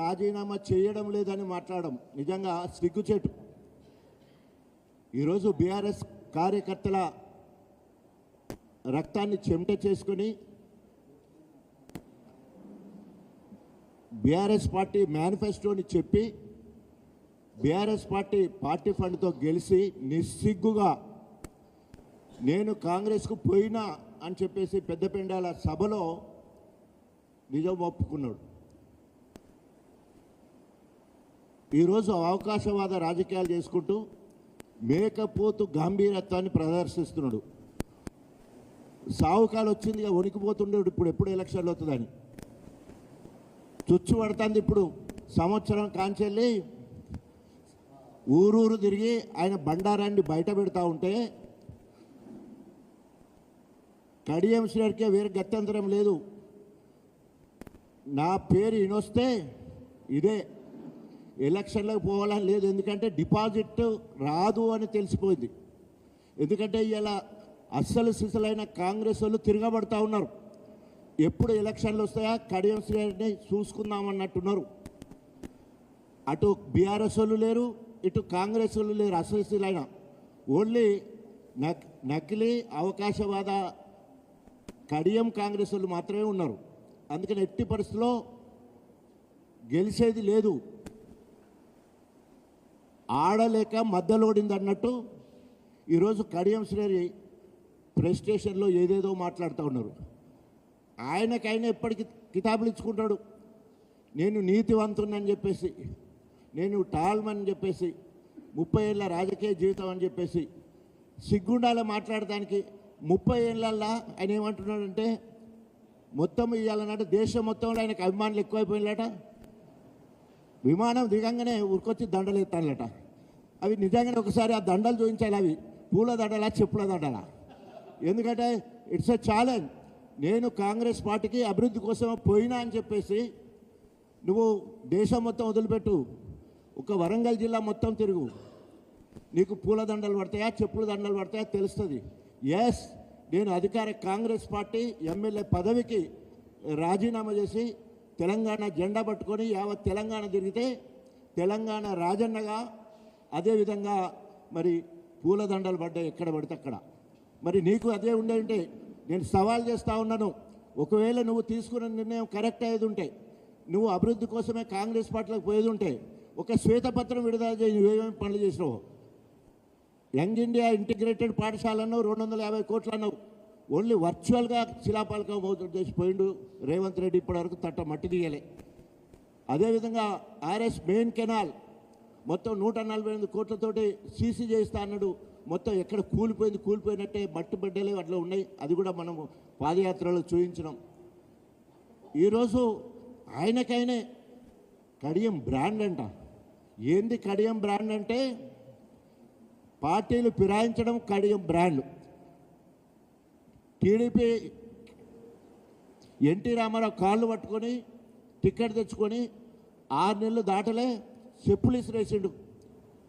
రాజీనామా చేయడం లేదని మాట్లాడడం నిజంగా సిగ్గుచేటు. ఈరోజు బీఆర్ఎస్ కార్యకర్తల రక్తాన్ని చెమట చేసుకొని బీఆర్ఎస్ పార్టీ మేనిఫెస్టోని చెప్పి బీఆర్ఎస్ పార్టీ పార్టీ ఫండ్తో గెలిచి నిస్సిగ్గుగా నేను కాంగ్రెస్కు పోయినా అని చెప్పేసి పెద్దపెండాల సభలో నిజం ఒప్పుకున్నాడు. ఈరోజు అవకాశవాద రాజకీయాలు చేసుకుంటూ మేకపోతు గాంభీరత్వాన్ని ప్రదర్శిస్తున్నాడు. సావుకాలు వచ్చిందిగా వణికిపోతుండేడు ఇప్పుడు ఎప్పుడు ఎలక్షన్లు అవుతుందని చుచ్చు పడుతుంది ఇప్పుడు సంవత్సరం కాంచెల్లి. ఊరూరు తిరిగి ఆయన బండారాన్ని బయట పెడతా ఉంటే కడియం శ్రీకే వేరే గత్యంతరం లేదు. నా పేరు ఇనొస్తే ఇదే ఎలక్షన్లకు పోవాలని లేదు. ఎందుకంటే డిపాజిట్ రాదు అని తెలిసిపోయింది. ఎందుకంటే ఇలా అస్సలు సిసలైన కాంగ్రెస్ వాళ్ళు తిరగబడతా ఉన్నారు. ఎప్పుడు ఎలక్షన్లు వస్తాయా? కడియం శ్రీని చూసుకుందామన్నట్టున్నారు. అటు బీఆర్ఎస్ వాళ్ళు లేరు ఇటు కాంగ్రెస్ వాళ్ళు లేరు. అసలు సిసలైన ఓన్లీ నక్ నకిలీ అవకాశవాద కడియం కాంగ్రెస్ వాళ్ళు మాత్రమే ఉన్నారు. అందుకని ఎట్టి పరిస్థితిలో గెలిచేది లేదు. ఆడలేక మధ్యలోడింది అన్నట్టు ఈరోజు కడియం శ్రేణి ప్రెస్ స్టేషన్లో ఏదేదో మాట్లాడుతూ ఉన్నారు. ఆయనకైనా ఎప్పటికీ కితాబులు ఇచ్చుకుంటాడు. నేను నీతివంతుని చెప్పేసి నేను టాల్మని చెప్పేసి ముప్పై ఏళ్ళ రాజకీయ జీవితం అని చెప్పేసి సిగ్గుండాల మాట్లాడడానికి ముప్పై ఏళ్ళల్లా ఆయన ఏమంటున్నాడంటే మొత్తం ఇవ్వాలన్నట్టు దేశం మొత్తంలో ఆయనకు అభిమానులు ఎక్కువైపోయినట విమానం దిగంగానే ఉరికొచ్చి దండలు ఎత్తాలట. అవి నిజంగానే ఒకసారి ఆ దండలు చూపించాలి అవి. పూల దండలా చెప్పుల దండలా. ఎందుకంటే ఇట్స్ ఎ ఛాలెంజ్. నేను కాంగ్రెస్ పార్టీకి అభివృద్ధి కోసం పోయినా అని చెప్పేసి నువ్వు దేశం మొత్తం వదిలిపెట్టు. ఒక వరంగల్ జిల్లా మొత్తం తిరుగు. నీకు పూల దండలు పడతాయా చెప్పుల దండలు పడతాయా తెలుస్తుంది. ఎస్ నేను అధికార కాంగ్రెస్ పార్టీ ఎమ్మెల్యే పదవికి రాజీనామా చేసి తెలంగాణ జెండా పట్టుకొని యావత్ తెలంగాణ తిరిగితే తెలంగాణ రాజన్నగా అదేవిధంగా మరి పూలదండలు పడ్డాయి ఎక్కడ పడితే అక్కడ. మరి నీకు అదే ఉండే ఉంటే నేను సవాల్ చేస్తూ ఉన్నాను. ఒకవేళ నువ్వు తీసుకున్న నిర్ణయం కరెక్ట్ అయ్యేది ఉంటే నువ్వు అభివృద్ధి కోసమే కాంగ్రెస్ పార్టీలకు పోయేది ఉంటే ఒక శ్వేతపత్రం విడుదల చేయి నువ్వేమేమి పనులు చేసినావు? యంగ్ ఇండియా ఇంటిగ్రేటెడ్ పాఠశాల అన్నావు రెండు వందల యాభై కోట్లు అన్నావు ఓన్లీ వర్చువల్గా శిలాపాలకం మోసం చేసి పోయిండు. రేవంత్ రెడ్డి ఇప్పటివరకు తట్ట మట్టి తీయలే. అదేవిధంగా ఆర్ఎస్ మెయిన్ కెనాల్ మొత్తం నూట నలభై ఎనిమిది కోట్లతోటి సీసీ చేయిస్తా అన్నాడు. మొత్తం ఎక్కడ కూలిపోయింది కూలిపోయినట్టే మట్టి బిడ్డలే అట్లా ఉన్నాయి. అది కూడా మనము పాదయాత్రలో చూపించినాం ఈరోజు ఆయనకైనే కడియం బ్రాండ్ అంట. ఏంది కడియం బ్రాండ్ అంటే? పార్టీలు ఫిరాయించడం Kadiyam brand. TDP NT Rama Rao కాళ్ళు పట్టుకొని టికెట్ తెచ్చుకొని ఆరు నెలలు దాటలే చెప్పులు ఇసిరేసిండు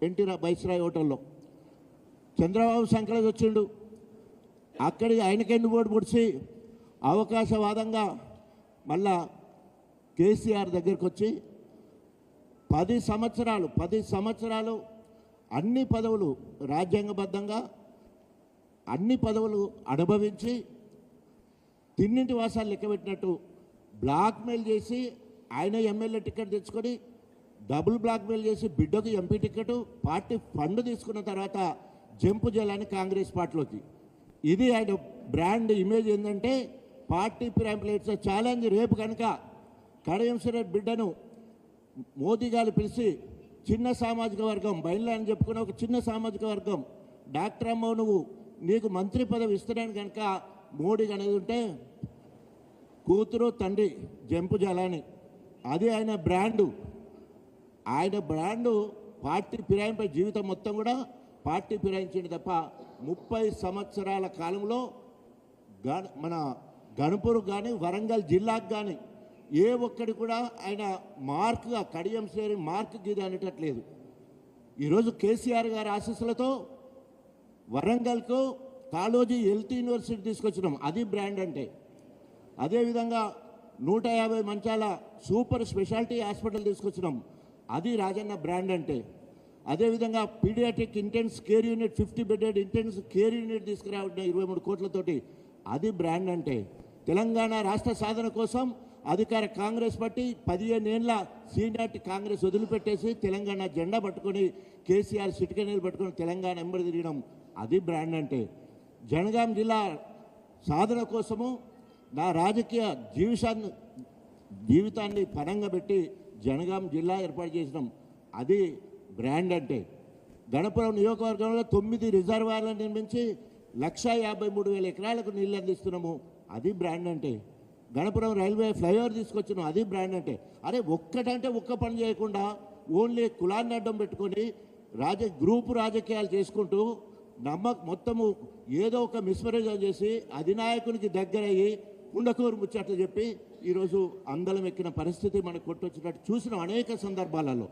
ఎన్టీ రా బైస్రాయ్ హోటల్లో. చంద్రబాబు సంకలకి వచ్చిండు. అక్కడి ఆయనకెండు ఓటు పొడిచి అవకాశవాదంగా మళ్ళా కేసీఆర్ దగ్గరికి వచ్చి పది సంవత్సరాలు పది సంవత్సరాలు అన్ని పదవులు రాజ్యాంగబద్ధంగా అన్ని పదవులు అనుభవించి తిన్నింటి వాసాలు లెక్కబెట్టినట్టు బ్లాక్మెయిల్ చేసి ఆయన ఎమ్మెల్యే టికెట్ తెచ్చుకొని డబుల్ బ్లాక్మెయిల్ చేసి బిడ్డకు ఎంపీ టికెట్ పార్టీ ఫండ్ తీసుకున్న తర్వాత జంపు జలాన్ని కాంగ్రెస్ పార్టీలోకి. ఇది ఆయన బ్రాండ్ ఇమేజ్ ఏంటంటే పార్టీ ప్లాట్స్ ఛాలెంజ్ రేపు కనుక కడయం బిడ్డను మోదీ గారు పిలిచి చిన్న సామాజిక వర్గం బయలు అని చెప్పుకున్న ఒక చిన్న సామాజిక వర్గం డాక్టర్ అమ్మ నువ్వు నీకు మంత్రి పదవి ఇస్తున్నాను కనుక మోడీ అనేది ఉంటే కూతురు తండ్రి జంపు జలాని. అది ఆయన బ్రాండు. ఆయన బ్రాండు పార్టీ ఫిరాయింపై జీవితం మొత్తం కూడా పార్టీ ఫిరాయించింది తప్ప ముప్పై సంవత్సరాల కాలంలో గణ మన గణపూర్ కానీ వరంగల్ జిల్లాకు కానీ ఏ ఒక్కడి కూడా ఆయన మార్క్గా కడియం సేరి మార్క్ గీద అనేటట్లేదు. ఈరోజు కేసీఆర్ గారి ఆశీస్సులతో వరంగల్కు కాళోజీ హెల్త్ యూనివర్సిటీ తీసుకొచ్చినాం. అది బ్రాండ్ అంటే. అదేవిధంగా నూట యాభై మంచాల సూపర్ స్పెషాలిటీ హాస్పిటల్ తీసుకొచ్చినాం. అది రాజన్న బ్రాండ్ అంటే. అదేవిధంగా paediatric intensive care unit fifty bedded intensive care unit తీసుకురావడం ఇరవై మూడు కోట్లతోటి అది బ్రాండ్ అంటే. తెలంగాణ రాష్ట్ర సాధన కోసం అధికార కాంగ్రెస్ పార్టీ పదిహేను ఏళ్ళ సీనియార్టీ కాంగ్రెస్ వదిలిపెట్టేసి తెలంగాణ జెండా పట్టుకొని కేసీఆర్ సిటికనీలు పట్టుకొని తెలంగాణ ఎంబడి తిరగడం అది బ్రాండ్ అంటే జనగాం జిల్లా సాధన కోసము నా రాజకీయ జీవితాన్ని జీవితాన్ని పరంగా పెట్టి జనగాం జిల్లా ఏర్పాటు చేసినాం. అది బ్రాండ్ అంటే గణపురం నియోజకవర్గంలో తొమ్మిది రిజర్వాయర్లను నిర్మించి లక్ష యాభై మూడు వేల ఎకరాలకు నీళ్ళు అందిస్తున్నాము. అది బ్రాండ్ అంటే గణపురం రైల్వే ఫ్లైఓవర్ తీసుకొచ్చినాం అది బ్రాండ్ అంటే అరే ఒక్కటంటే ఒక్క పని చేయకుండా ఓన్లీ కులాన్ని అడ్డం పెట్టుకొని రాజ గ్రూపు రాజకీయాలు చేసుకుంటూ నమ్మక మొత్తము ఏదో ఒక మిస్మరేజ్ చేసి అధినాయకునికి దగ్గరయ్యి ఉండకూరు ముచ్చట్లు చెప్పి ఈరోజు అందలం ఎక్కిన పరిస్థితి మనకు కొట్టొచ్చినట్టు చూసిన అనేక సందర్భాలలో.